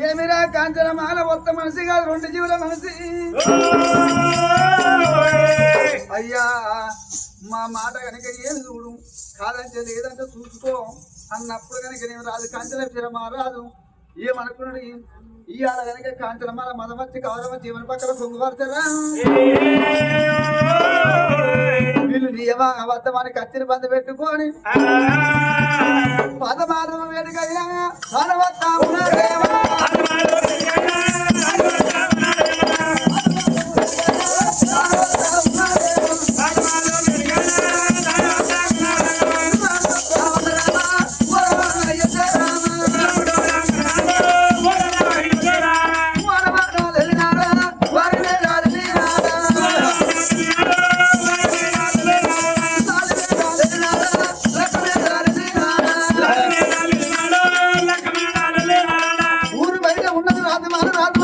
ఏమిరా కాంచన మాల ఒక్క మనిషి కాదు రెండు జీవుల మనిషి అయ్యా మా మాట కనుక ఏం చూడు? కాదంటే లేదంటే చూసుకో. అన్నప్పుడు కనుక నేను రాదు కాంచన చిరమా రాదు. ఏమనుకున్నాడు ఇవాళ కనుక కాంచన మాల మదమచ్చి కవరమ జీవన పక్కన పొంగుపడతారా వీళ్ళు నియమ అబద్ధమని కత్తిని బంద పెట్టుకొని పదమాధవ హనుమత్తా மறுநாள்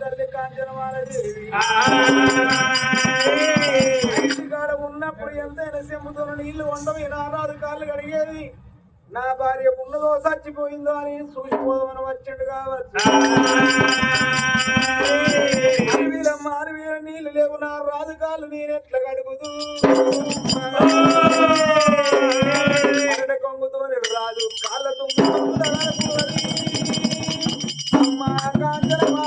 తల్లి కాంచనమాల దేవి ఇంటికాడ ఉన్నప్పుడు ఎంతైనా సెమ్ముతో నీళ్ళు ఉండవు నారాదు కాళ్ళు కడిగేది. నా భార్య ఉన్నదో చచ్చిపోయిందో అని చూసిపోదామని వచ్చిండు కావచ్చు. అడవిలమ్మ అడవిల నీళ్ళు లేవు నా రాజు కాళ్ళు నేనెట్లా కడుగుదు అరట కొంగుతో రాజు కాళ్ళ తుమ్ము అమ్మా కాంచనమా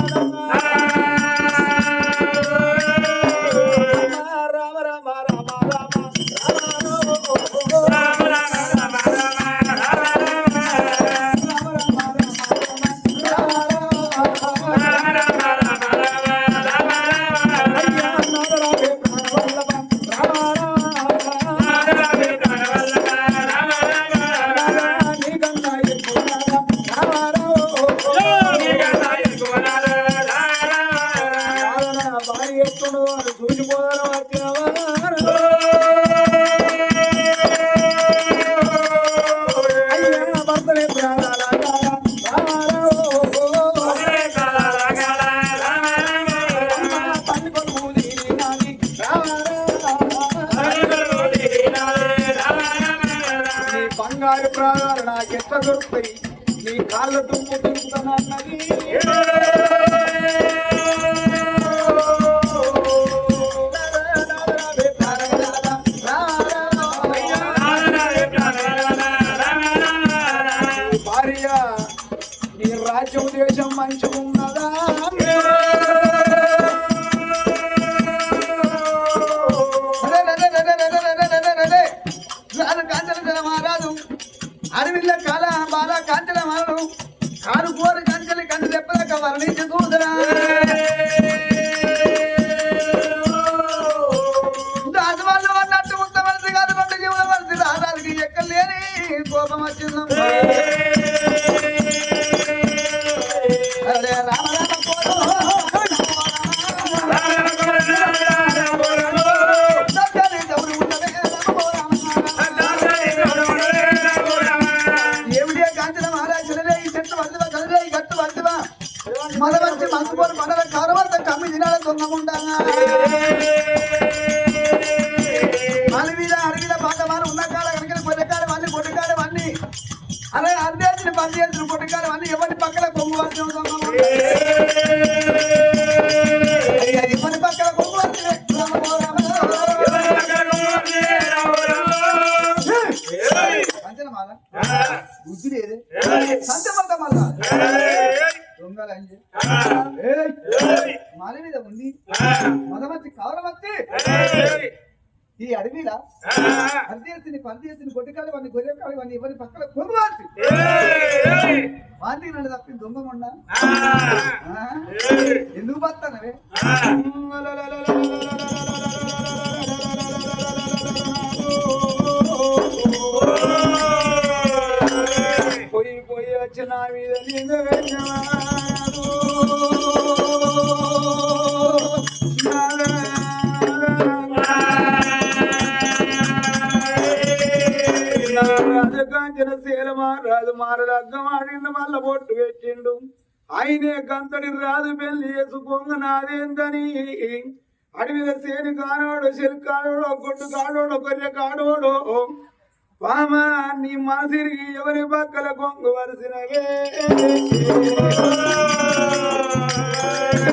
പറഞ്ഞ് மதவர்ச்சி மங்கு போல் மன்னர கரவத்தை கம்மி தினால சொன்ன உண்டாங்க அழுவில அருகில பார்த்த மாதிரி உன்னக்கால கணக்கில பொண்ணுக்கார வண்டி பொண்ணுக்கார வண்டி అరే అందేసిన పని చేసిన పుట్టకాడు అన్ని ఎవరి పక్కన కొంగు వర్షం ఎవరి దొంగలంజే మాల మీద ఉంది మదమచ్చి కవరమచ్చి ఈ అడవిలా అర్దేసిని పందేసిని గొడ్డకాలు వాడిని గొర్రెకాలు వాడిని ఎవరి పక్కన కొనువాల్సి వాంటి నన్ను తప్పి దొంగ ఎందుకు బతానవే పోయి పోయి వచ్చిన మీద నిన్ను వెళ్ళాను రాజకాంచిన శీల మారాదు బొట్టు పెట్టిండు. ఆయనే గంతడి రాదు పెళ్ళి చేసుకొంగ నాదేందని. అడవిద సేని కానోడు సెల్ కానోడు గొడ్డు కానోడు గొర్రె కానోడు. వామ నీ మనసిరిగి ఎవరి పక్కల కొంగు వరిసినవే?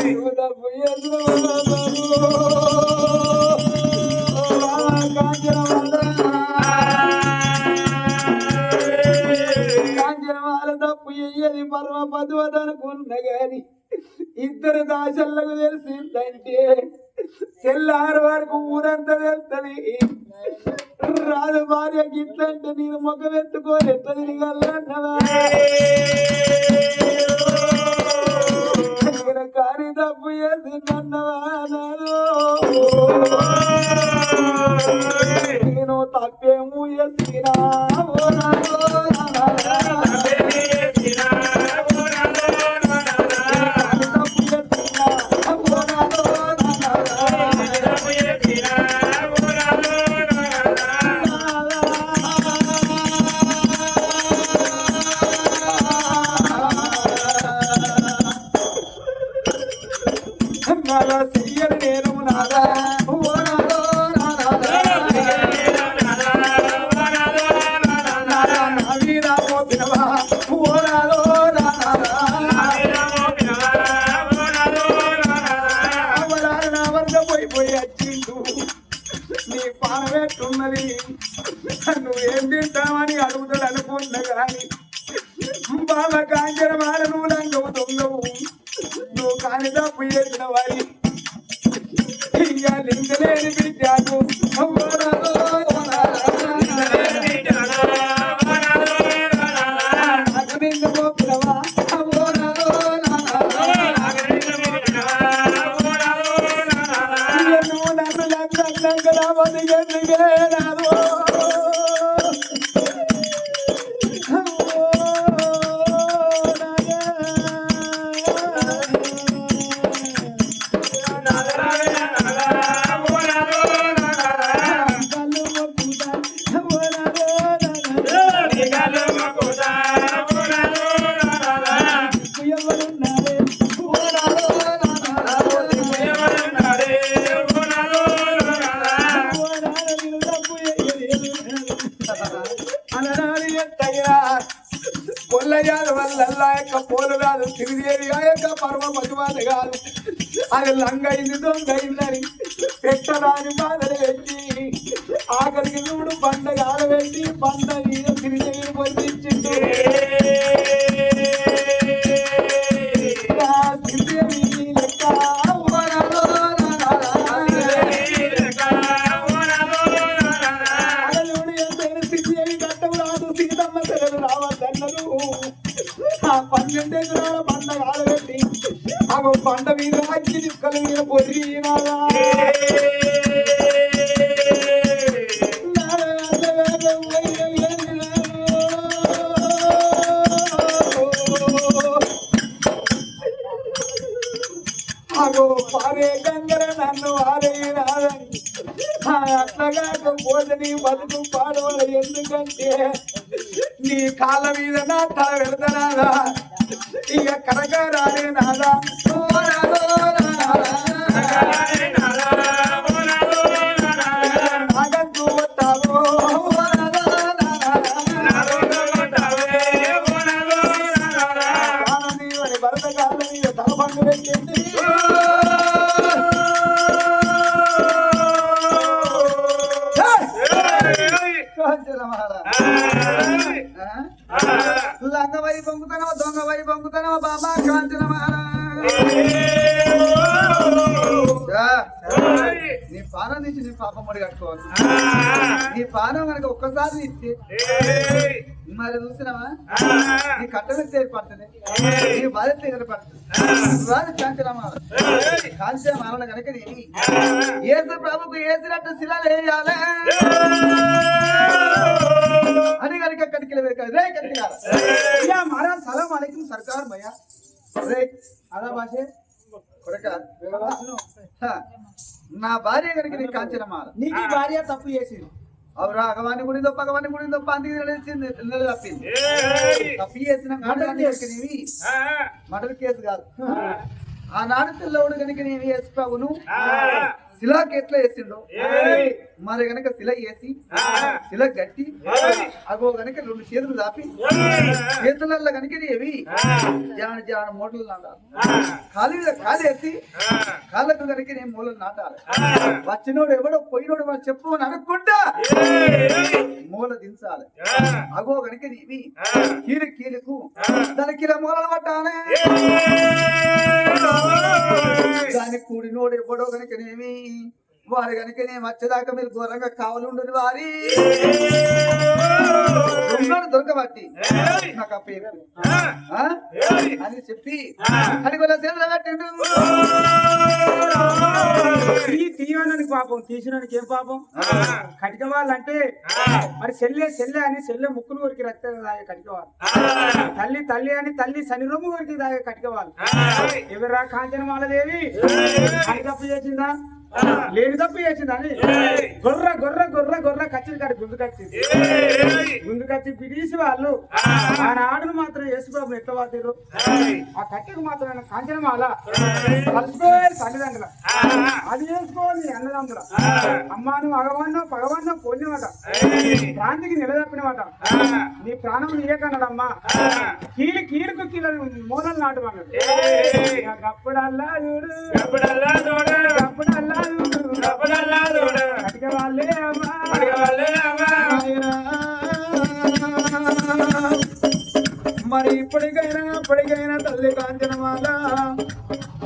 నువ్వు తప్పు కాంచనమాల పరమ పదువదనుకున్న గాని ఇద్దరు దాసల్లకు తెలిసిందంటే తెల్లారు వరకు ఊరంతా వెళ్తుంది రాదు భార్య గిట్లంటే నేను ముఖం ఎత్తుకొని ఎట్లా తిరగలన్నవా అనుకున్నా బాల కాంచన మాల నువ్వు లంగవు దొంగవు. నువ్వు కాని తప్పు చేసిన వారి లింగలేని పొల్లయ్యారు వల్ల యొక్క పోలు కాదు తిరిదేవి ఆ యొక్క పర్వ మధువాత కాదు అది లంగైంది దొంగైందని పెట్టరాని బాధలు పెట్టి ఆఖరికి చూడు పండగ ఆడబెట్టి పండగ మీద తిరిదేవిని పొందించింది ఆ పన్నెండు ఎకరాల పండగ ఆడబెట్టి ఆ పంట మీద అగ్గి నిక్కల మీద పొదిగినారా అగో పారే గంగర నన్ను ఆరేనాదని అట్లాగా పోతే నీ బతుకు పాడవల ఎందుకంటే నీ కాళ్ళ మీద నా తల పెడతానాదా ఇక కనక రాలే నాదా ఓ నాదో నాదా. నాగంటూ వస్తావో ఓ నాదో నాదా. ప్రాణం నీవని భరత కాళ్ళ మీద తల పండు పెట్టింది కాంచనమాల లంగ వరి వై దొంగ బాబా కాంచన నీ పానం నుంచి నీ పాపం మడి కట్టుకోవాలి. నీ పానం మనకు ఒక్కసారి ఇస్తే మరి చూసినావా? నీ కట్టబెట్టి ఏర్పడుతుంది. నీ బాధ్యత ఏర్పడుతుంది. కాంచనమా. కాంచనమాల కాంచనమాల కనుక ఏసు ప్రభుకు ఏసినట్టు శిలలు వేయాలి. అని కనుక కడికి రే కడికి सरकार भैया రే आधा भाषे కొరక హ, నా భార్య కనుక నీ కాంచనమాల నీకు ఈ భార్య తప్పు చేసింది అవి రాగవాన్ని గుడిందో పగవాన్ని గుడిందో పందికి నిలిచింది నిల తప్పింది తప్పి చేసిన నీవి మటర్ కేసు కాదు ఆనాడు పిల్లవుడు కనుక నీవి వేసుకోవును శిలాకి ఎట్లా వేసిండో మరి గనక శిల వేసి శిల గట్టి అగో గనక రెండు చేతులు దాపి చేతులల్లో కనుక ఏవి జాన జాన మూటలు నాటాలి. ఖాళీ ఖాళీ వేసి కాళ్ళకు కనుక నేను మూలలు నాటాలి. వచ్చినోడు ఎవడో పోయినోడు మనం చెప్పు అని అనుకుంటా. మూల దించాలి. అగో కనుక నీవి. కీలు కీలుకు దానికి ఇలా మూలలు పట్టాలి. దాని కూడినోడు ఎవడో కనుకనేమి వారి కనుకనే వచ్చేదాకా మీరు ఘోరంగా కావాలండు వారి. దొరకబట్టి నాకు ఆ పేరు? అని చెప్పి కట్టిండు తీ తీయడానికి పాపం తీసినానికి ఏం పాపం? కటిక వాళ్ళంటే మరి సెల్లే సెల్లే అని సెల్లె ముక్కులు కొరికి రక్తం తాగే కటిక వాళ్ళు తల్లి తల్లి అని తల్లి శని రొమ్ము కొరికి తాగే కటిక వాళ్ళు ఎవరా కాంచనమాలదేవి తప్పు చేసిందా? లేని తప్పు చేసిందా అని గొర్ర గొర్ర గొర్ర గొర్ర కచ్చింది కాదు గుండు కచ్చింది. గుండు కచ్చి పిడిసి వాళ్ళు. ఆనాడును మాత్రం యేసుబాబు ఎట్లా వాతారు ఆ కట్టెకు మాత్రం కాంచనమాల. కలిసిపోయారు తల్లిదండ్రుల. అది చేసుకోవాలి అన్నదమ్ముల. అమ్మాను అగవన్నో పగవన్నో పొందినమాట ప్రాంతికి నిలదప్పినమాట. నీ ప్రాణం నీయకన్నదమ్మా కీలి కీలుకు కీల మూలలు నాటుమన్నాడు అప్పుడల్లా చూడు. అప్పుడల్లా చూడు. అమ్మా మరి ఇప్పటికైనా అప్పటికైనా తల్లి కాంచనమాల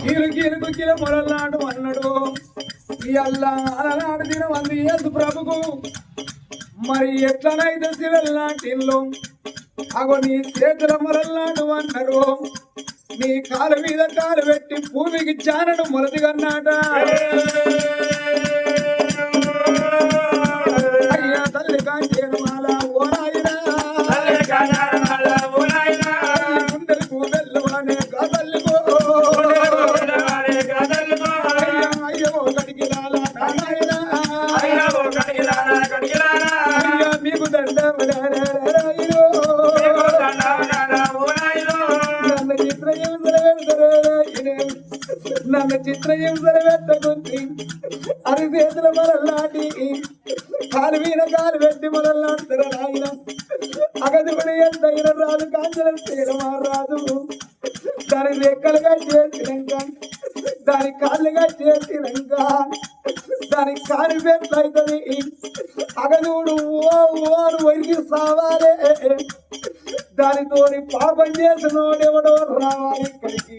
కీలు కీలుకు కిల మొరల్లాడు అన్నాడు ఈ అల్లాడు అలనాడు దినం అంది ప్రభుకు. మరి ఎట్లనైతే శివల్లాటిల్లో అగో నీ చేతుల మొరల్లాడు అన్నాడు నీ కాలు మీద కాలు పెట్టి భూమికి జానడు మొలదిగన్నాట విక్రయం చిత్రహింసల అది చేతుల మొదలాటి కాలు మీద కాలు పెట్టి మొదలాడుతారు నాయన అగదుకుడు ఎంతైన రాదు కాంచనం తీరమా రాదు. దాని రెక్కలుగా చేసినాక దాని కాళ్ళుగా చేసినాక దాని కాలు పెద్దవుతుంది అగదుడు ఓ ఓరు వరికి సావాలే. దానితోని పాపం చేసినోడెవడో రావాలి ఇక్కడికి.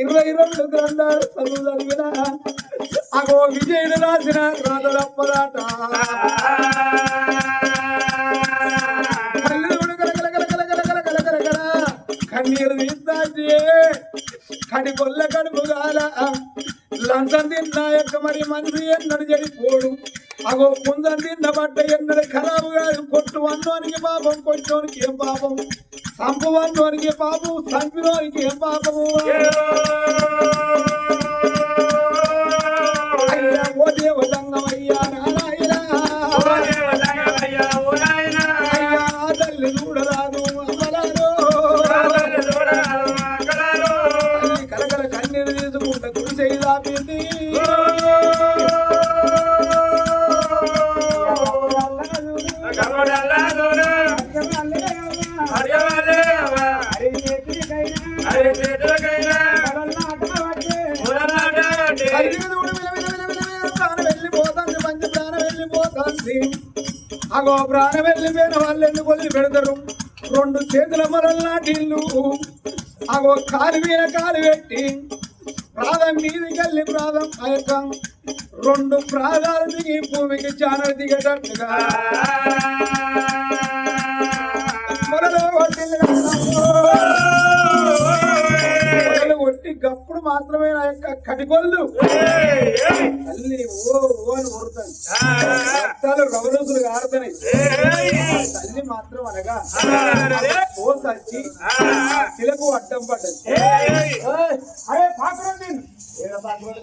ఇరవై రెండు గ్రంథాలు చదువు చదివిన అగో విజయుడు రాసిన రాధరప్పదాట కన్నీరు తీస్తాంటే కడి కొల్ల కడుపు కాల లంచం తిన్నా యొక్క మరి మంచి ఎన్నడు చెడిపోడు. అగో కుందం తిన్న బట్ట ఎన్నడు ఖరాబు కాదు కొట్టు అన్నోనికి పాపం కొట్టోనికి ఏం పాపం? సంభవానికి పాపం సంపిలోనికి పాపము? అగో ప్రాణం వెళ్ళిపోయిన వాళ్ళు ఎన్ని వదిలి పెడతారు? రెండు చేతుల మొరల్లాటిల్లు అగో కాలు మీద కాలు పెట్టి ప్రాధం మీదికెళ్ళి ప్రాధం ఆ యొక్క రెండు ప్రాధాలు దిగి భూమికి చాలా దిగేటట్టుగా. మొదలు గప్పుడు మాత్రమే నా యొక్క కటికొల్లు. తల్లి ఓ ఓ అని ఊరుతాను. రక్తాలు తల్లి మాత్రం అనగా పోసచ్చి శిలకు అడ్డం పడ్డది. అరే పాకురం నేను ఏడ పాకురం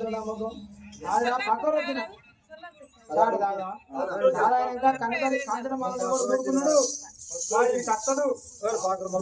పాకురం కాంచన వాడికి కట్టడు పాకురం